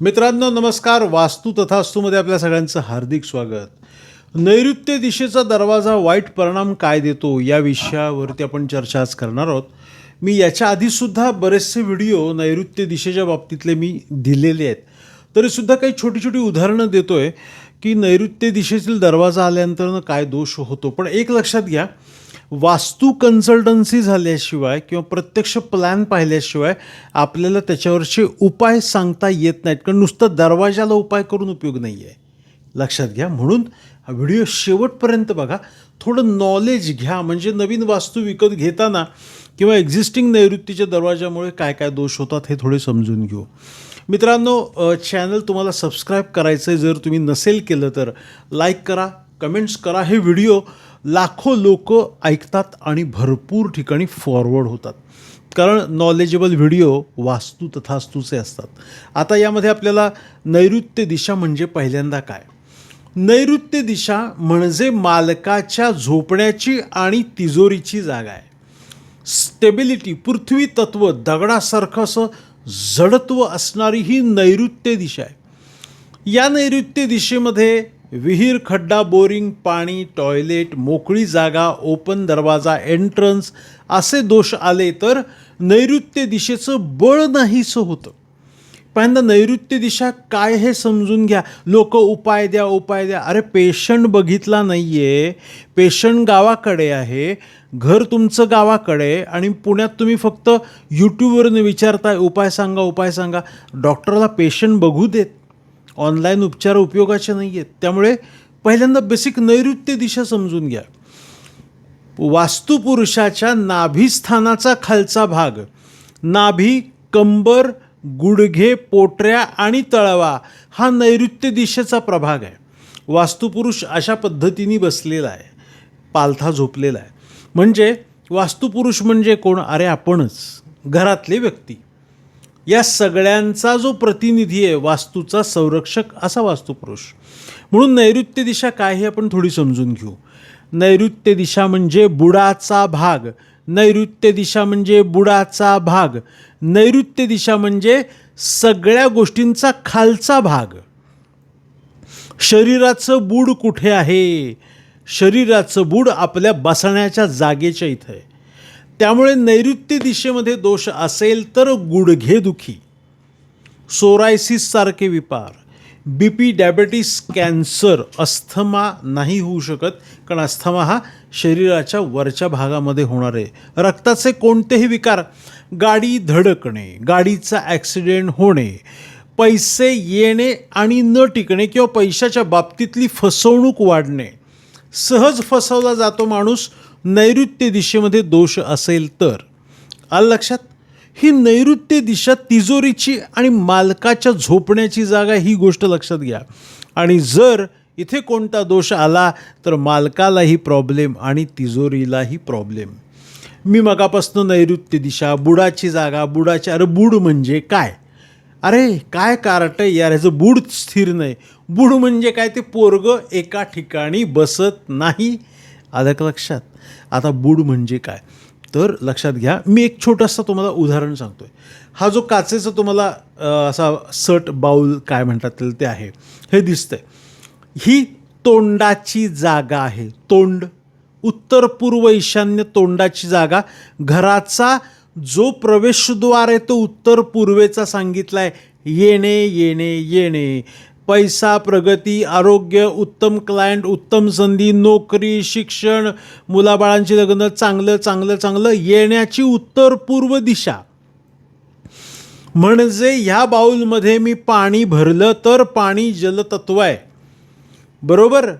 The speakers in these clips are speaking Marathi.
मित्रांनो नमस्कार. वास्तू तथास्तूमध्ये आपल्या सगळ्यांचं हार्दिक स्वागत. नैऋत्य दिशेचा दरवाजा वाईट परिणाम काय देतो या विषयावरती आपण चर्चा आज करणार आहोत. मी याच्या आधीसुद्धा बरेचसे व्हिडिओ नैऋत्य दिशेच्या बाबतीतले मी दिलेले आहेत. तरीसुद्धा काही छोटी छोटी उदाहरणं देतो आहे की नैऋत्य दिशेतील दरवाजा आल्यानंतरनं काय दोष होतो. पण एक लक्षात घ्या वास्तू कन्सल्टन्सी झाल्याशिवाय किंवा प्रत्यक्ष प्लॅन पाहिल्याशिवाय आपल्याला त्याच्यावरचे उपाय सांगता येत नाहीत. कारण नुसतं दरवाजाला उपाय करून उपयोग नाही आहे लक्षात घ्या. म्हणून हा व्हिडिओ शेवटपर्यंत बघा. थोडं नॉलेज घ्या. म्हणजे नवीन वास्तू विकत घेताना किंवा एक्झिस्टिंग नैऋत्तीच्या दरवाजामुळे काय काय दोष होतात हे थोडे समजून घेऊ. मित्रांनो चॅनल तुम्हाला सबस्क्राईब करायचं आहे जर तुम्ही नसेल केलं तर लाईक करा कमेंट्स करा. हे व्हिडिओ लाखो लोक ऐकतात आणि भरपूर ठिकाणी फॉरवर्ड होतात. कारण नॉलेजेबल व्हिडिओ वास्तू तथास्तूचे असतात. आता यामध्ये आपल्याला नैऋत्य दिशा म्हणजे पहिल्यांदा काय? नैऋत्य दिशा म्हणजे मालकाच्या झोपण्याची आणि तिजोरीची जागा आहे. स्टेबिलिटी पृथ्वी तत्व दगडासारखं असं जडत्व असणारी ही नैऋत्य दिशा आहे. या नैऋत्य दिशेमध्ये विहीर खड्डा बोरिंग पाणी टॉयलेट मोकळी जागा ओपन दरवाजा एंट्रन्स असे दोष आले तर नैऋत्य दिशेचं बळ नाहीसं होतं. पहिल्यांदा नैऋत्य दिशा काय हे समजून घ्या. लोक उपाय द्या उपाय द्या. अरे पेशंट बघितला नाही आहे पेशंट गावाकडे आहे. घर तुमचं गावाकडे आहे आणि पुण्यात तुम्ही फक्त यूट्यूबवरून विचारताय. उपाय सांगा उपाय सांगा. डॉक्टरला पेशंट बघू देत. ऑनलाईन उपचार उपयोगाचे नाही आहेत त्यामुळे पहिल्यांदा बेसिक नैऋत्य दिशा समजून घ्या. वास्तुपुरुषाच्या नाभीस्थानाचा खालचा भाग. नाभी कंबर गुडघे पोटऱ्या आणि तळवा हा नैऋत्य दिशेचा प्रभाग आहे. वास्तुपुरुष अशा पद्धतीने बसलेला आहे. पालथा झोपलेला आहे. म्हणजे वास्तुपुरुष म्हणजे कोण? अरे आपणच. घरातले व्यक्ती. या सगळ्यांचा जो प्रतिनिधी आहे वास्तूचा संरक्षक असा वास्तुपुरुष. म्हणून नैऋत्य दिशा काय हे आपण थोडी समजून घेऊ. नैऋत्य दिशा म्हणजे बुडाचा भाग. नैऋत्य दिशा म्हणजे बुडाचा भाग. नैऋत्य दिशा म्हणजे सगळ्या गोष्टींचा खालचा भाग. शरीराचं बूड कुठे आहे? शरीराचं बूड आपल्या बसण्याच्या जागेच्या इथं आहे. त्यामुळे नैऋत्य दिशेमध्ये दोष असेल तर गुडघेदुखी सोरायसिससारखे विपार. B P diabetes cancer asthma नाही होऊ शकत. कारण अस्थमा हा शरीराच्या वरच्या भागामध्ये होणार आहे. रक्ताचे कोणतेही विकार गाडी धडकणे गाडीचा ॲक्सिडेंट होणे पैसे येणे आणि न टिकणे किंवा पैशाच्या बाबतीतली फसवणूक वाढणे. सहज फसवला जातो माणूस नैऋत्य दिशेमध्ये दोष असेल तर? आलं लक्षात? ही नैऋत्य दिशा तिजोरीची आणि मालकाच्या झोपण्याची जागा ही गोष्ट लक्षात घ्या. आणि जर इथे कोणता दोष आला तर मालकालाही प्रॉब्लेम आणि तिजोरीलाही प्रॉब्लेम मी मगापासनं नैऋत्य दिशा बुडाची जागा बुडाची अरे बुड म्हणजे काय? अरे काय कारट यार ह्याचं बूड स्थिर नाही. बूड म्हणजे काय? ते पोरगं एका ठिकाणी बसत नाही. आलं का लक्षात? आता बूड म्हणजे काय? तर लक्षात घ्या मी एक छोटंसं तुम्हाला उदाहरण सांगतोय. हा जो काचेचा तुम्हाला असा सट बाऊल काय म्हणतात ते आहे. हे दिसतंय. ही तोंडाची जागा आहे. तोंड. उत्तर पूर्व ईशान्य तोंडाची जागा. घराचा जो प्रवेशद्वार आहे तो उत्तर पूर्वेचा सांगितला आहे येणे येणे येणे. पैसा प्रगती आरोग्य उत्तम क्लायंट उत्तम संधी नोकरी शिक्षण मुलाबाळांची लग्न चांगलं चांगलं चांगलं येण्याची उत्तर पूर्व दिशा. म्हणजे ह्या बाऊलमध्ये मी पाणी भरलं तर पाणी जलतत्व आहे. बरोबर?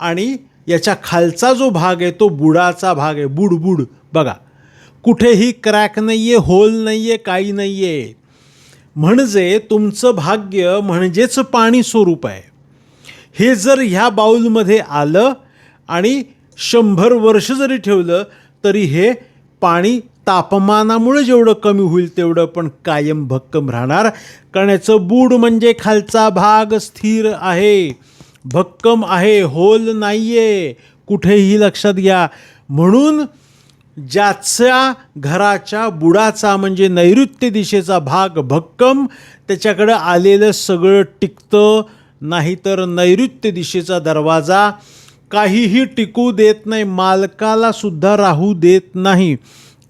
आणि याच्या खालचा जो भाग आहे तो बुडाचा भाग आहे. बुड बुड बघा कुठेही क्रॅक नाही आहे होल नाही आहे काही नाही आहे म्हणजे तुमचं भाग्य म्हणजेच पाणी स्वरूप आहे. हे जर ह्या बाऊलमध्ये आलं आणि शंभर वर्ष जरी ठेवलं तरी हे पाणी तापमानामुळे जेवढं कमी होईल तेवढं पण कायम भक्कम राहणार. कारण याचं बूड म्हणजे खालचा भाग स्थिर आहे. भक्कम आहे होल नाही आहे कुठेही लक्षात घ्या. म्हणून ज्याच्या घराच्या बुडाचा म्हणजे नैऋत्य दिशेचा भाग भक्कम त्याच्याकडं आलेलं सगळं टिकतं नाहीतर नैऋत्य दिशेचा दरवाजा काहीही टिकू देत नाही मालकाला सुद्धा राहू देत नाही.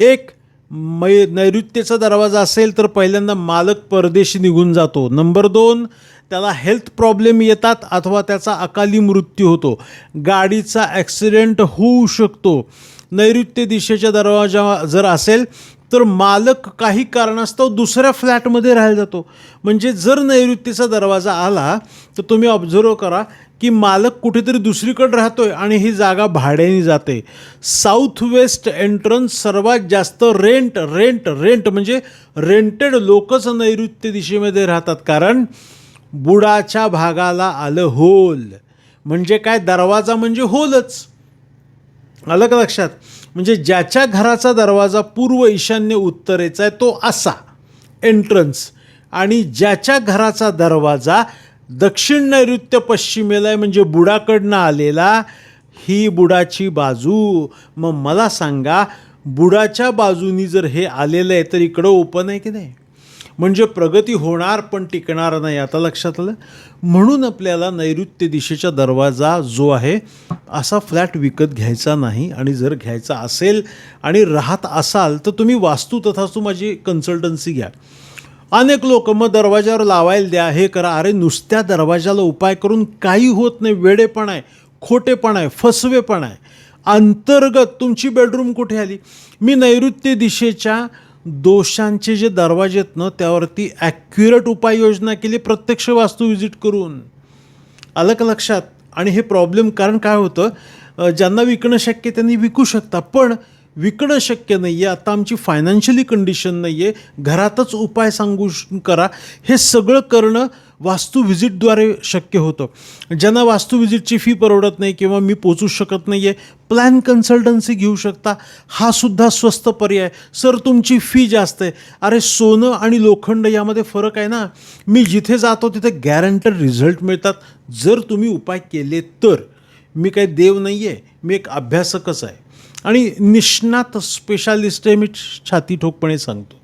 एक मै नैऋत्यचा दरवाजा असेल तर पहिल्यांदा मालक परदेशी निघून जातो. नंबर दोन त्याला हेल्थ प्रॉब्लेम येतात अथवा त्याचा अकाली मृत्यू होतो. गाडीचा ॲक्सिडेंट होऊ शकतो. नैऋत्य दिशेच्या दरवाजा जर असेल तर मालक काही कारणास्तव दुसऱ्या फ्लॅटमध्ये राहायला जातो. म्हणजे जर नैऋत्यचा दरवाजा आला तर तुम्ही ऑब्झर्व करा की मालक कुठेतरी दुसरीकडे राहतोय आणि ही जागा भाड्याने जाते. साऊथ वेस्ट एंट्रन्स सर्वात जास्त रेंट रेंट रेंट म्हणजे रेंटेड लोकच नैऋत्य दिशेमध्ये राहतात. कारण बुडाच्या भागाला आलं होल. म्हणजे काय? दरवाजा म्हणजे होलच. आलं का लक्षात. म्हणजे ज्याच्या घराचा दरवाजा पूर्व ईशान्य उत्तरेचा आहे तो असा एंट्रन्स आणि ज्याच्या घराचा दरवाजा दक्षिण नैऋत्य पश्चिमेला आहे म्हणजे बुडाकडनं आलेला ही बुडाची बाजू. मग मला सांगा बुडाच्या बाजूनी जर हे आलेलं आहे तर इकडं ओपन आहे की नाही? म्हणजे प्रगती होणार पण टिकणार नाही आता लक्षात आलं? म्हणून आपल्याला नैऋत्य दिशेचा दरवाजा जो आहे असा फ्लॅट विकत घ्यायचा नाही. आणि जर घ्यायचा असेल आणि राहत असाल तर तुम्ही वास्तू तथास्तू माझी कन्सल्टन्सी घ्या. अनेक लोक मग दरवाजावर लावायला द्या हे करा. अरे नुसत्या दरवाजाला उपाय करून काही होत नाही. वेडेपण आहे खोटेपण आहे फसवेपण आहे. अंतर्गत तुमची बेडरूम कुठे आली? मी नैऋत्य दिशेच्या दोषांचे जे दरवाजे आहेत ना त्यावरती ॲक्युरेट उपाययोजना केली प्रत्यक्ष वास्तू व्हिजिट करून. आलं का लक्षात. आणि हे प्रॉब्लेम कारण काय होतं ज्यांना विकणं शक्य त्यांनी विकू शकता. पण विकणं शक्य नाही आहे आता आमची फायनान्शियली कंडिशन नाही आहे घरातच उपाय सांगू करा. हे सगळं करणं वास्तू व्हिजिटद्वारे शक्य होतं. ज्यांना वास्तू व्हिजिटची फी परवडत नाही किंवा मी पोचू शकत नाही आहे प्लॅन कन्सल्टन्सी घेऊ शकता. हा सुद्धा स्वस्त पर्याय. सर तुमची फी जास्त आहे. अरे सोनं आणि लोखंड यामध्ये फरक आहे ना. मी जिथे जातो तिथे गॅरंटेड रिझल्ट मिळतात. जर तुम्ही उपाय केले तर. मी काही देव नाही आहे मी एक अभ्यासकच आहे. आणि निष्णात स्पेशालिस्ट आहे मी छाती ठोकपणे सांगतो.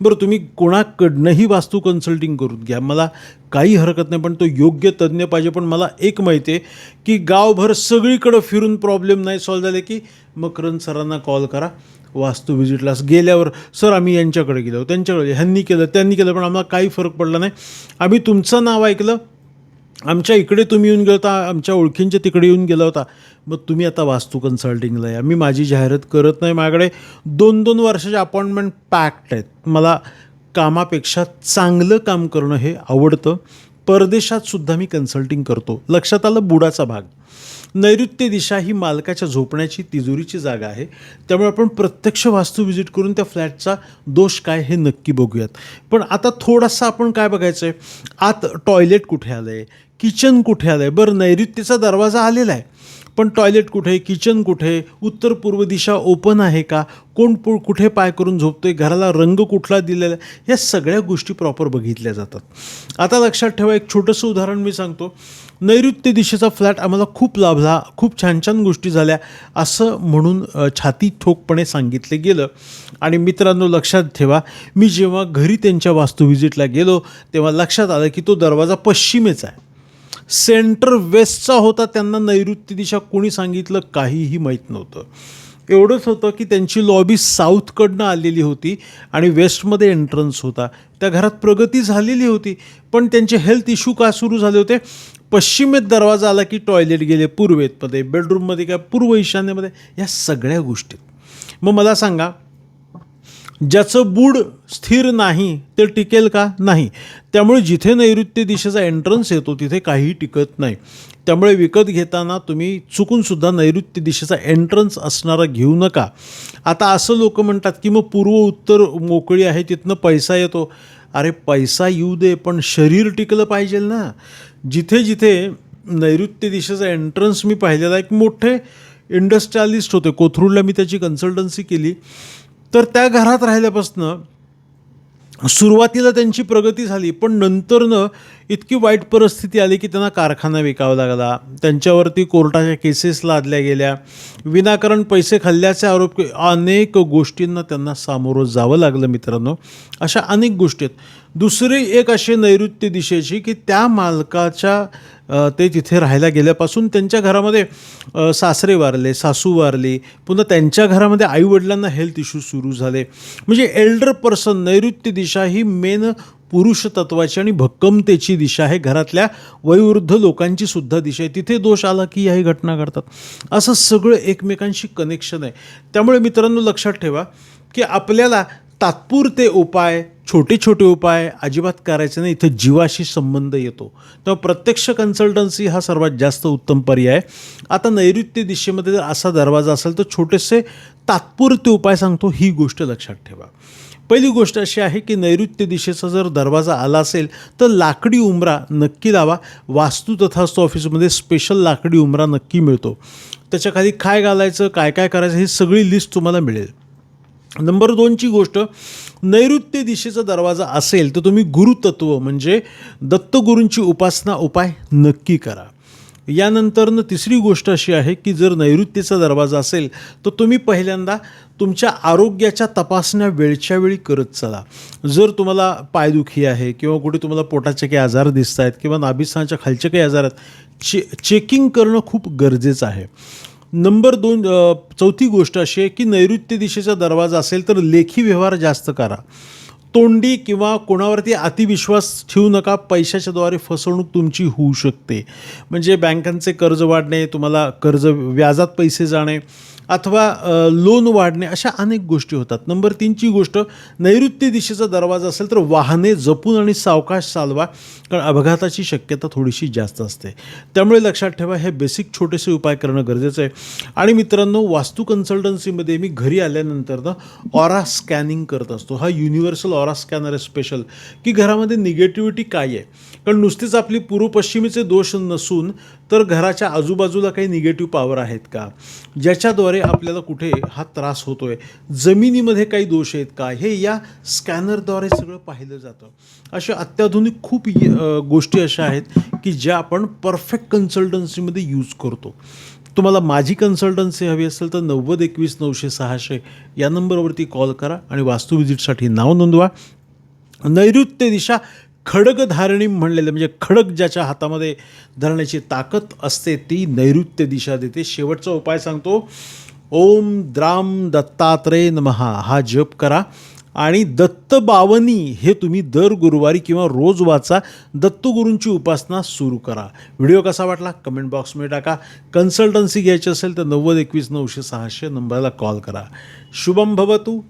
बरं तुम्ही कोणाकडनंही वास्तू कन्सल्टिंग करून घ्या. मला काही हरकत नाही पण तो योग्य तज्ज्ञ पाहिजे. पण मला एक माहिती आहे की गावभर सगळीकडं फिरून प्रॉब्लेम नाही सॉल्व झाले की मकरन सरांना कॉल करा. वास्तू व्हिजिटला गेल्यावर सर आम्ही यांच्याकडे गेलो. त्यांच्याकडे ह्यांनी केलं त्यांनी केलं पण आम्हाला काही फरक पडला नाही. आम्ही तुमचं नाव ऐकलं. आमच्या इकडे तुम्ही येऊन गेला होता आमच्या ओळखींच्या तिकडे येऊन गेला होता. मग तुम्ही आता वास्तू कन्सल्टिंगला या. मी माझी जाहिरात करत नाही. माझ्याकडे दोन दोन वर्षाचे अपॉइंटमेंट पॅक्ट आहेत. मला कामापेक्षा चांगलं काम करणं हे आवडतं. परदेशात सुद्धा मी कन्सल्टिंग करतो. लक्षात आलं? बुडाचा भाग. नैऋत्य दिशा ही मालकाच्या झोपण्याची तिजोरीची जागा आहे. त्यामुळे आपण प्रत्यक्ष वास्तू व्हिजिट करून त्या फ्लॅटचा दोष काय हे नक्की बघूयात. पण आता थोडासा आपण काय बघायचं आहे आत टॉयलेट कुठे आलं आहे किचन कुठे आलं आहे बरं नैऋत्यचा दरवाजा आलेला आहे. पण टॉयलेट कुठे किचन कुठे उत्तर पूर्व दिशा ओपन आहे का कोण पु कुठे पाय करून झोपतोय घराला रंग कुठला दिलेला या सगळ्या गोष्टी प्रॉपर बघितल्या जातात. आता लक्षात ठेवा एक छोटंसं उदाहरण मी सांगतो. नैऋत्य दिशेचा फ्लॅट आम्हाला खूप लाभला खूप छान छान गोष्टी झाल्या असं म्हणून छाती ठोकपणे सांगितलं गेलं. आणि मित्रांनो लक्षात ठेवा मी जेव्हा घरी त्यांच्या वास्तू व्हिजिटला गेलो तेव्हा लक्षात आलं की तो दरवाजा पश्चिमेचा आहे. सेंटर वेस्टचा होता त्यांना नैऋत्य दिशा कोणी सांगितलं काहीही माहीत नव्हतं. एवढंच होतं की त्यांची लॉबी साऊथकडनं आलेली होती आणि वेस्टमध्ये एंट्रन्स होता. त्या घरात प्रगती झालेली होती पण त्यांचे हेल्थ इश्यू का सुरू झाले होते? पश्चिमेत दरवाजा आला की टॉयलेट गेले पूर्वेतमध्ये बेडरूममध्ये काय पूर्व ईशान्येमध्ये या सगळ्या गोष्टी मग मला सांगा ज्याचं बूड स्थिर नाही ते टिकेल का? नाही. त्यामुळे जिथे नैऋत्य दिशेचा एंट्रन्स येतो तिथे काहीही टिकत नाही. त्यामुळे विकत घेताना तुम्ही चुकूनसुद्धा नैऋत्य दिशेचा एंट्रन्स असणारा घेऊ नका. आता असं लोक म्हणतात की मग पूर्व उत्तर मोकळी आहे तिथनं पैसा येतो. अरे पैसा येऊ दे पण शरीर टिकलं पाहिजे ना. जिथे जिथे नैऋत्य दिशेचा एंट्रन्स मी पाहिलेला एक मोठे इंडस्ट्रियालिस्ट होते. कोथरूडला मी त्याची कन्सल्टन्सी केली. तर त्या घरात राहिल्यापासनं सुरुवातीला त्यांची प्रगती झाली पण नंतरनं इतकी वाईट परिस्थिती आली की त्यांना कारखाना विकावा लागला. त्यांच्यावरती कोर्टाच्या केसेस लादल्या गेल्या. विनाकारण पैसे खाल्ल्याचे आरोप अनेक गोष्टींना त्यांना सामोरं जावं लागलं मित्रांनो. अशा अनेक गोष्टी आहेत. दुसरी एक अशी नैऋत्य दिशेची की त्या मालकाच्या ते तिथे राहायला गेल्यापासून त्यांच्या घरामध्ये सासरे वारले सासू वारली पुन्हा त्यांच्या घरामध्ये आईवडिलांना हेल्थ इश्यू सुरू झाले. म्हणजे एल्डर पर्सन नैऋत्य दिशा ही मेन पुरुष तत्वाची आणि भक्कमतेची दिशा आहे. घरातल्या वयोवृद्ध लोकांची सुद्धा दिशा आहे. तिथे दोष आला की याही घटना घडतात. असं सगळं एकमेकांशी कनेक्शन आहे. त्यामुळे मित्रांनो लक्षात ठेवा की आपल्याला तात्पुरते उपाय छोटे छोटे उपाय अजिबात करायचे नाही. इथं जीवाशी संबंध येतो. तेव्हा प्रत्यक्ष कन्सल्टन्सी हा सर्वात जास्त उत्तम पर्याय. आता नैऋत्य दिशेमध्ये जर असा दरवाजा असेल तर छोटेसे तात्पुरते उपाय सांगतो ही गोष्ट लक्षात ठेवा. पहिली गोष्ट अशी आहे की नैऋत्य दिशेचा जर दरवाजा आला असेल तर लाकडी उमरा नक्की लावा. वास्तू तथास्तू ऑफिसमध्ये स्पेशल लाकडी उमरा नक्की मिळतो. त्याच्याखाली काय घालायचं काय काय करायचं ही सगळी लिस्ट तुम्हाला मिळेल. नंबर दोनची गोष्ट नैऋत्य दिशेचा दरवाजा असेल तर तुम्ही गुरुतत्व म्हणजे दत्तगुरूंची उपासना उपाय नक्की करा. यानंतरनं तिसरी गोष्ट अशी आहे की जर नैऋत्येचा दरवाजा असेल तर तुम्ही पहिल्यांदा तुमच्या आरोग्याच्या तपासण्या वेळच्या वेळी करत चला. जर तुम्हाला पायदुखी आहे किंवा कुठे तुम्हाला पोटाचे काही आजार दिसत आहेत किंवा नाभिस्थानाच्या खालचे काही आजार आहेत चे चेकिंग करणं खूप गरजेचं आहे. नंबर दोन चौथी गोष्ट अशी आहे की नैऋत्य दिशेचा दरवाजा असेल तर लेखी व्यवहार जास्त करा. तोंडी किंवा कोणावरती अतिविश्वास ठेवू नका पैशाच्याद्वारे फसवणूक तुमची होऊ शकते. म्हणजे बँकांचे कर्ज वाढणे तुम्हाला कर्ज व्याजात पैसे जाणे अथवा लोन वाढणे अशा अनेक गोष्टी होतात. नंबर तीनची गोष्ट नैऋत्य दिशेचा दरवाजा असेल तर वाहने जपून आणि सावकाश चालवा कारण अपघाताची शक्यता थोडीशी जास्त असते. त्यामुळे लक्षात ठेवा हे बेसिक छोटेसे उपाय करणं गरजेचं आहे. आणि मित्रांनो वास्तू कन्सल्टन्सीमध्ये मी घरी आल्यानंतर ना ऑरा स्कॅनिंग करत असतो. हा युनिव्हर्सल ऑरा स्कॅनर आहे स्पेशल की घरामध्ये निगेटिव्हिटी काय आहे? कारण नुसतीच आपली पूर्व पश्चिमेचे दोष नसून तर घराच्या आजूबाजूला काही निगेटिव्ह पॉवर आहेत का? ज्याच्याद्वारे आपल्याला कुठे हा त्रास होतोय? जमिनीमध्ये काही दोष आहेत का? हे या स्कॅनरद्वारे सगळं पाहिलं जातं. अशा अत्याधुनिक खूप गोष्टी अशा आहेत की ज्या आपण परफेक्ट कन्सल्टन्सीमध्ये यूज करतो. तुम्हाला माझी कन्सल्टन्सी हवी असेल तर नव्वद एकवीस नऊशे सहाशे या नंबरवरती कॉल करा आणि वास्तू विजिटसाठी नाव नोंदवा. नैऋत्य दिशा खडग धारणी म्हणलेलं म्हणजे खडग ज्याच्या हातामध्ये धरण्याची ताकद असते ती नैऋत्य दिशा देते. शेवटचा उपाय सांगतो. ओम द्राम दत्तात्रय नमहा हा जप करा. आणि दत्त बावनी हे तुम्ही दर गुरुवारी किंवा रोज वाचा. दत्तगुरूंची उपासना सुरू करा. व्हिडिओ कसा वाटला? कमेंट बॉक्समध्ये टाका. कन्सल्टन्सी घ्यायची असेल तर नव्वद एकवीस नऊशे सहाशे नंबरला कॉल करा. शुभम भवतू.